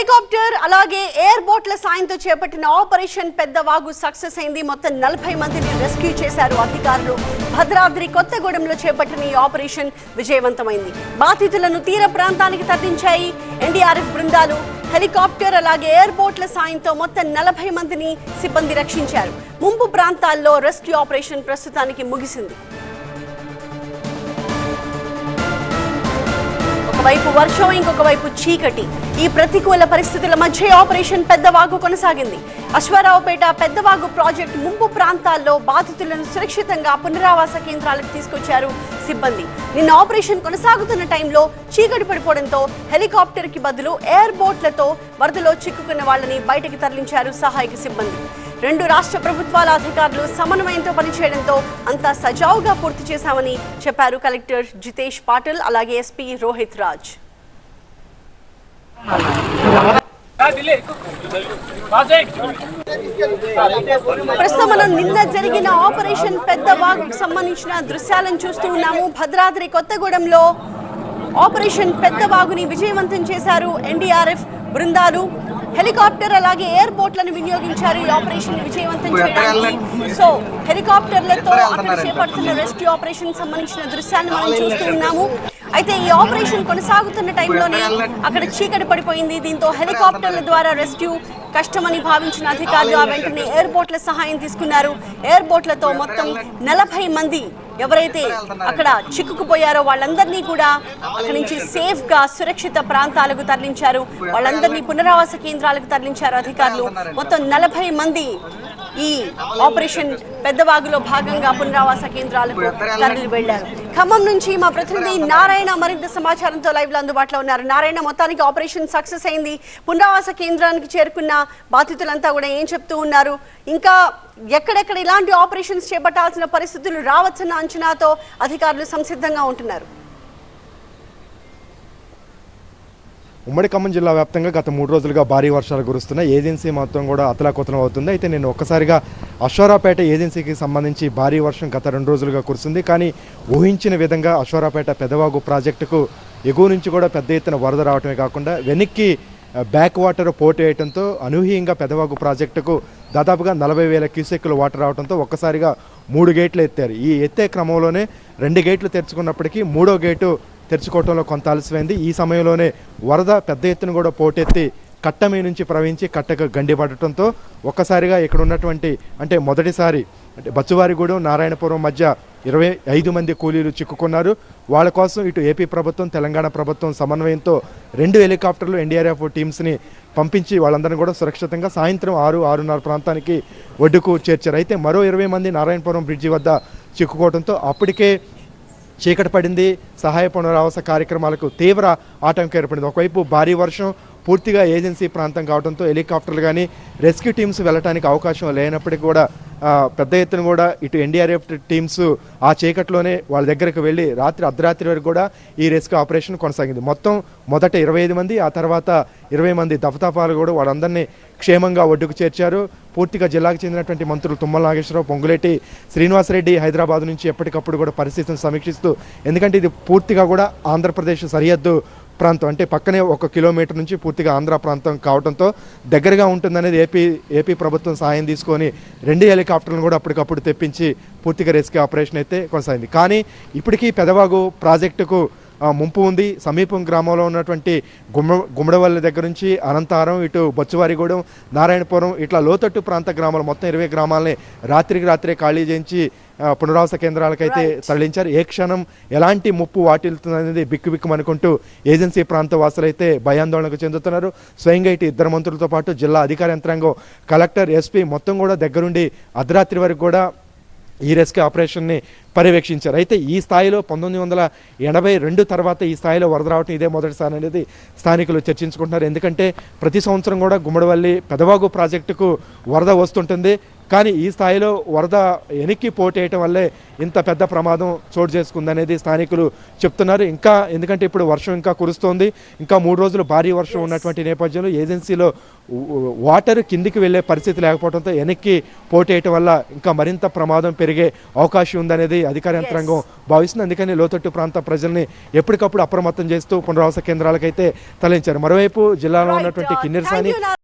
Helicopter అలాగే air బోట్ల సాయంతో చేపట్టిన ఆపరేషన్ పెద్దవాగు సక్సెస్ అయింది. మొత్తం నలభై మందిని రెస్క్యూ చేశారు అధికారులు. భద్రాద్రి కొత్తగూడెంలో చేపట్టిన ఈ ఆపరేషన్ విజయవంతమైంది. బాధితులను తీర ప్రాంతానికి తరలించాయి ఎన్డీఆర్ఎఫ్ బృందాలు. హెలికాప్టర్ అలాగే ఎయిర్ బోట్ల సాయంతో మొత్తం నలభై మందిని సిబ్బంది రక్షించారు. ముంపు ప్రాంతాల్లో రెస్క్యూ ఆపరేషన్ ప్రస్తుతానికి ముగిసింది. ఒకవైపు వర్షం ఇంకొక వైపు చీకటి. ఈ ప్రతికూల పరిస్థితుల మధ్య ఆపరేషన్ పెద్దవాగు కొనసాగింది. అశ్వారావుపేట పెద్దవాగు ప్రాజెక్టు ముంపు ప్రాంతాల్లో బాధితులను సురక్షితంగా పునరావాస కేంద్రాలకు తీసుకొచ్చారు సిబ్బంది. నిన్న ఆపరేషన్ కొనసాగుతున్న టైంలో చీకటి పడిపోవడంతో హెలికాప్టర్కి బదులు ఎయిర్ బోట్లతో వరదలో చిక్కుకున్న వాళ్ళని బయటకు తరలించారు సహాయక సిబ్బంది. రెండు రాష్ట్ర ప్రభుత్వాల అధికారులు సమన్వయంతో పనిచేయడంతో అంతా సజావుగా పూర్తి చేశామని చెప్పారు కలెక్టర్ జితేష్ పాటిల్ అలాగే ఎస్పీ రోహిత్ రాజ్. ప్రస్తుతం మనం నిన్న జరిగిన ఆపరేషన్ పెద్ద వాగుకు సంబంధించిన దృశ్యాలను చూస్తూ ఉన్నాము. భద్రాద్రి కొత్తగూడెంలో ఆపరేషన్ పెద్ద వాగుని విజయవంతం చేశారు ఎన్డీఆర్ఎఫ్ బృందాలు. హెలికాప్టర్ అలాగే ఎయిర్ బోట్లను వినియోగించారు. ఈ ఆపరేషన్ విజయవంతం చేయడానికి. సో హెలికాప్టర్లతో అక్కడ చేపడుతున్న రెస్క్యూ ఆపరేషన్ సంబంధించిన దృశ్యాన్ని మనం చూస్తూ ఉన్నాము. అయితే ఈ ఆపరేషన్ కొనసాగుతున్న టైంలోనే అక్కడ చీకటి పడిపోయింది. దీంతో హెలికాప్టర్ల ద్వారా రెస్క్యూ కష్టమని భావించిన అధికారులు ఆ వెంటనే ఎయిర్పోర్ట్ల సహాయం తీసుకున్నారు. ఎయిర్పోర్ట్లతో మొత్తం నలభై మంది ఎవరైతే అక్కడ చిక్కుకుపోయారో వాళ్ళందరినీ కూడా అక్కడి నుంచి సేఫ్గా సురక్షిత ప్రాంతాలకు తరలించారు. వాళ్ళందరినీ పునరావాస కేంద్రాలకు తరలించారు అధికారులు. మొత్తం నలభై మంది ఈ ఆపరేషన్ పెద్దవాగులో భాగంగా పునరావాస కేంద్రాలకు తరలి వెళ్ళారు ఖమ్మం నుంచి మా ప్రతినిధి నారాయణ మరింత సమాచారంతో లైవ్లో అందుబాటులో ఉన్నారు. నారాయణ మొత్తానికి ఆపరేషన్ సక్సెస్ అయింది. పునరావాస కేంద్రానికి చేరుకున్న బాధితులంతా కూడా ఏం చెప్తూ ఉన్నారు? ఇంకా ఎక్కడెక్కడ ఇలాంటి ఆపరేషన్స్ చేపట్టాల్సిన పరిస్థితులు రావచ్చన్న అంచనాతో అధికారులు సంసిద్ధంగా ఉంటున్నారు. ఉమ్మడి ఖమ్మం జిల్లా వ్యాప్తంగా గత మూడు రోజులుగా భారీ వర్షాలు కురుస్తున్నాయి. ఏజెన్సీ మొత్తం కూడా అతలాకుతలం అవుతుంది. అయితే నేను ఒక్కసారిగా అశ్వారాపేట ఏజెన్సీకి సంబంధించి భారీ వర్షం గత రెండు రోజులుగా కురుస్తుంది. కానీ ఊహించిన విధంగా అశ్వారాపేట పెదవాగు ప్రాజెక్టుకు ఎగువ నుంచి కూడా పెద్ద ఎత్తున వరద రావటమే కాకుండా వెనక్కి బ్యాక్ వాటర్ పోటు వేయడంతో అనూహ్యంగా పెదవాగు ప్రాజెక్టుకు దాదాపుగా నలభై వేల క్యూసెక్కులు వాటర్ రావడంతో ఒక్కసారిగా మూడు గేట్లు ఎత్తారు. ఈ ఎత్తే క్రమంలోనే రెండు గేట్లు తెరుచుకున్నప్పటికీ మూడో గేటు తెరుచుకోవడంలో కొంత ఆలస్యమైంది. ఈ సమయంలోనే వరద పెద్ద ఎత్తున కూడా పోటెత్తి కట్ట మీద నుంచి ప్రవహించి కట్టకు గండిపడటంతో ఒక్కసారిగా ఇక్కడ ఉన్నటువంటి అంటే మొదటిసారి అంటే బచ్చువారిగూడెం నారాయణపురం మధ్య ఇరవై ఐదు మంది కూలీలు చిక్కుకున్నారు. వాళ్ళ కోసం ఇటు ఏపీ ప్రభుత్వం తెలంగాణ ప్రభుత్వం సమన్వయంతో రెండు హెలికాప్టర్లు ఎన్డీఆర్ఎఫ్ టీమ్స్ని పంపించి వాళ్ళందరినీ కూడా సురక్షితంగా సాయంత్రం ఆరు ఆరున్నర ప్రాంతానికి ఒడ్డుకు చేర్చారు. అయితే మరో ఇరవై మంది నారాయణపురం బ్రిడ్జి వద్ద చిక్కుకోవడంతో అప్పటికే చీకటి పడింది. సహాయ పునరావాస కార్యక్రమాలకు తీవ్ర ఆటంకం ఏర్పడింది. ఒకవైపు భారీ వర్షం పూర్తిగా ఏజెన్సీ ప్రాంతం కావడంతో హెలికాప్టర్లు కానీ రెస్క్యూ టీమ్స్ వెళ్ళడానికి అవకాశం లేనప్పటికీ కూడా పెద్ద ఎత్తున కూడా ఇటు ఎన్డీఆర్ఎఫ్ టీమ్స్ ఆ చీకట్లోనే వాళ్ళ దగ్గరకు వెళ్ళి రాత్రి అర్ధరాత్రి వరకు కూడా ఈ రెస్క్యూ ఆపరేషన్ కొనసాగింది. మొత్తం మొదట ఇరవై ఐదు మంది ఆ తర్వాత ఇరవై మంది దఫతఫాలు కూడా వాళ్ళందరినీ క్షేమంగా ఒడ్డుకు చేర్చారు. పూర్తిగా జిల్లాకు చెందినటువంటి మంత్రులు తుమ్మల నాగేశ్వరరావు పొంగులేటి శ్రీనివాసరెడ్డి హైదరాబాద్ నుంచి ఎప్పటికప్పుడు కూడా పరిస్థితిని సమీక్షిస్తూ ఎందుకంటే ఇది పూర్తిగా కూడా ఆంధ్రప్రదేశ్ సరిహద్దు ప్రాంతం అంటే పక్కనే ఒక కిలోమీటర్ నుంచి పూర్తిగా ఆంధ్ర ప్రాంతం కావడంతో దగ్గరగా ఉంటుందనేది ఏపీ ఏపీ ప్రభుత్వం సాయం తీసుకొని రెండు హెలికాప్టర్లను కూడా అప్పటికప్పుడు తెప్పించి పూర్తిగా రెస్క్యూ ఆపరేషన్ అయితే కొనసాగింది. కానీ ఇప్పటికీ పెదవాగు ప్రాజెక్టుకు ముంపు ఉంది. సమీపం గ్రామంలో ఉన్నటువంటి గుమ్మ గుమ్మడవల్లి దగ్గర నుంచి అనంతారం ఇటు బొచ్చువారిగూడెం నారాయణపురం ఇట్లా లోతట్టు ప్రాంత గ్రామాలు మొత్తం ఇరవై గ్రామాలని రాత్రికి రాత్రే ఖాళీ చేయించి పునరావాస కేంద్రాలకైతే. తరలించారు. ఏ క్షణం ఎలాంటి ముప్పు వాటిల్తుందనేది బిక్కు బిక్కుమనుకుంటూ ఏజెన్సీ ప్రాంత వాసులైతే భయాందోళనకు చెందుతున్నారు. స్వయంగా ఇటు ఇద్దరు మంత్రులతో పాటు జిల్లా అధికార యంత్రాంగం కలెక్టర్ ఎస్పీ మొత్తం కూడా దగ్గరుండి అర్ధరాత్రి వరకు కూడా ఈ రెస్క్యూ ఆపరేషన్ని పర్యవేక్షించారు. అయితే ఈ స్థాయిలో పంతొమ్మిది వందల ఎనభై రెండు తర్వాత ఈ స్థాయిలో వరద రావటం ఇదే మొదటిసారి అనేది స్థానికులు చర్చించుకుంటున్నారు. ఎందుకంటే ప్రతి సంవత్సరం కూడా గుమ్మడివల్లి పెదవాగు ప్రాజెక్టుకు వరద వస్తుంటుంది. కానీ ఈ స్థాయిలో వరద వెనక్కి పోటేయటం వల్లే ఇంత పెద్ద ప్రమాదం చోటు చేసుకుందనేది స్థానికులు చెప్తున్నారు. ఇంకా ఎందుకంటే ఇప్పుడు వర్షం ఇంకా కురుస్తోంది. ఇంకా మూడు రోజులు భారీ వర్షం ఉన్నటువంటి నేపథ్యంలో ఏజెన్సీలో వాటర్ కిందికి వెళ్ళే పరిస్థితి లేకపోవడంతో వెనక్కి పోటేయటం వల్ల ఇంకా మరింత ప్రమాదం పెరిగే అవకాశం ఉందనేది అధికార యంత్రాంగం భావిస్తుంది. అందుకని లోతట్టు ప్రాంత ప్రజల్ని ఎప్పటికప్పుడు అప్రమత్తం చేస్తూ పునరావాస కేంద్రాలకైతే తరలించారు. మరోవైపు జిల్లాలో ఉన్నటువంటి Right. కిన్నెరసాని